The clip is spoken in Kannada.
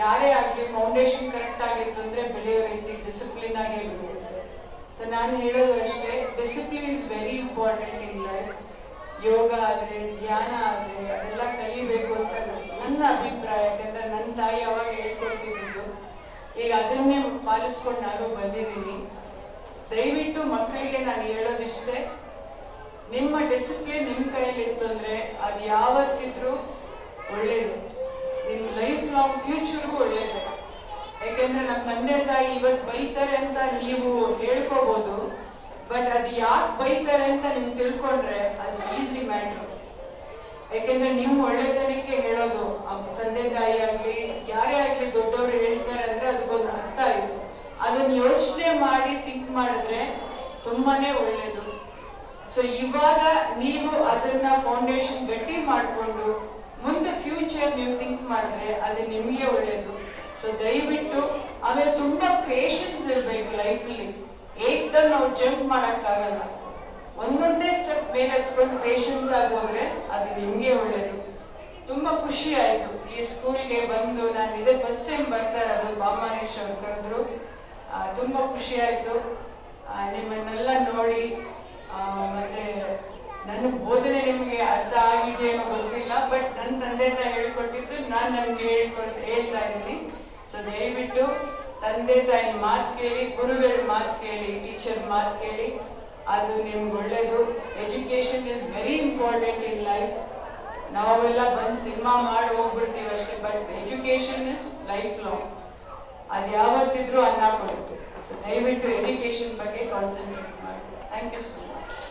ಯಾರೇ ಆಗಲಿ ಫೌಂಡೇಶನ್ ಕರೆಕ್ಟ್ ಆಗಿತ್ತು ಅಂದರೆ ಬೆಳೆಯೋ ರೀತಿ ಡಿಸಿಪ್ಲಿನ್ ಆಗೇ ಸೊ ನಾನು ಹೇಳೋದು ಅಷ್ಟೇ discipline is very important in life yoga ಆದರೆ, ಧ್ಯಾನ ಆದರೆ, ಅದೆಲ್ಲ ಕಲಿಬೇಕು ಅಂತ ನನ್ನ ಅಭಿಪ್ರಾಯ, ಯಾಕಂದ್ರೆ ನನ್ನ ತಾಯಿ ಅವಾಗ ಹೇಳ್ಕೊಡ್ತಿದ್ದು ಈಗ ಅದನ್ನೇ ಪಾಲಿಸ್ಕೊಂಡು ನಾನು ಬಂದಿದ್ದೀನಿ. ದಯವಿಟ್ಟು ಮಕ್ಕಳಿಗೆ ನಾನು ಹೇಳೋದಿಷ್ಟೇ, ನಿಮ್ಮ ಡಿಸಿಪ್ಲಿನ್ ನಿಮ್ಮ ಕೈಯಲ್ಲಿ ಇತ್ತು ಅಂದರೆ ಅದು ಯಾವತ್ತಿದ್ರೂ ನಿಮ್ಮ ಲಾಂಗ್ ಫ್ಯೂಚರ್ಗೂ ಒಳ್ಳೇದೆ. ಯಾಕೆಂದ್ರೆ ನಮ್ಮ ತಂದೆ ತಾಯಿ ಇವತ್ತು ಬೈತಾರೆ ಅಂತ ನೀವು ಹೇಳ್ಕೋಬಹುದು ಬಟ್ ಅದು ಯಾಕೆ ಬೈತಾರೆ ಅಂತ ನೀವು ತಿಳ್ಕೊಂಡ್ರೆ ಅದು ಈಸಿ ಮ್ಯಾಟ್ರ್ ಯಾಕೆಂದ್ರೆ ನೀವು ಒಳ್ಳೆತನಕ್ಕೆ ಹೇಳೋದು ತಂದೆ ತಾಯಿ ಆಗ್ಲಿ, ಯಾರೇ ಆಗ್ಲಿ ದೊಡ್ಡವರು ಹೇಳ್ತಾರೆ ಅಂದ್ರೆ ಅದಕ್ಕೊಂದು ಅರ್ಥ ಇದೆ. ಅದನ್ನ ಯೋಚನೆ ಮಾಡಿ ಥಿಂಕ್ ಮಾಡಿದ್ರೆ ತುಂಬಾನೇ ಒಳ್ಳೇದು. ಸೊ ಇವಾಗ ನೀವು ಅದನ್ನ ಫೌಂಡೇಶನ್ ಗಟ್ಟಿ ಮಾಡಿಕೊಂಡು ನೀವು ಥಿಂಕ್ ಮಾಡಿದ್ರೆ ಅದು ನಿಮಗೆ ಒಳ್ಳೇದು. ಸೊ ದಯವಿಟ್ಟು ಆಮೇಲೆ ತುಂಬಾ ಪೇಷನ್ಸ್ ಇರಬೇಕು ಲೈಫಲ್ಲಿ ಏಕ್ದಮ್ ನಾವು ಜಂಪ್ ಮಾಡೋಕ್ಕಾಗಲ್ಲ. ಒಂದೊಂದೇ ಸ್ಟೆಪ್ ಮೇಲೆ ಹತ್ಕೊಂಡು ಪೇಷನ್ಸ್ ಆಗಿ ಹೋದ್ರೆ ಅದು ನಿಮಗೆ ಒಳ್ಳೇದು. ತುಂಬಾ ಖುಷಿ ಆಯ್ತು. ಈ ಸ್ಕೂಲ್ಗೆ ಬಂದು ನಾನು ಇದೇ ಫಸ್ಟ್ ಟೈಮ್ ಬರ್ತಾ ಇರೋದು ಬಾಮಾನೇಶ್ ಅವ್ರು ಕರೆದ್ರು. ತುಂಬಾ ಖುಷಿ ಆಯ್ತು. ನಿಮ್ಮನ್ನೆಲ್ಲ ನೋಡಿ ಮತ್ತೆ ನನ್ನ ಬೋಧನೆ ನಿಮಗೆ ಅರ್ಥ ಆಗಿದೆಯೇನೋ ಗೊತ್ತಿಲ್ಲ ಬಟ್ ನನ್ನ ತಂದೆ ತಾಯಿ ನಾನು ನಮ್ಗೆ ಹೇಳ್ಕೊಂಡು ಹೇಳ್ತಾ ಇದ್ದೀನಿ. ಸೊ ದಯವಿಟ್ಟು ತಂದೆ ತಾಯಿ ಮಾತು ಕೇಳಿ, ಗುರುಗಳ ಮಾತು ಕೇಳಿ ಟೀಚರ್ ಮಾತು ಕೇಳಿ. ಅದು ನಿಮ್ಗೆ ಒಳ್ಳೇದು. Education is very important in life ನಾವೆಲ್ಲ ಬಂದು ಸಿನಿಮಾ ಮಾಡಿ ಹೋಗ್ಬಿಡ್ತೀವಿ ಅಷ್ಟೇ but education is life long ಅದು ಯಾವತ್ತಿದ್ರೂ ಅನ್ನ ಕೊಡುತ್ತೆ. ಸೊ ದಯವಿಟ್ಟು ಎಜುಕೇಶನ್ ಬಗ್ಗೆ ಕಾನ್ಸಂಟ್ರೇಟ್ ಮಾಡಿ. Thank you so much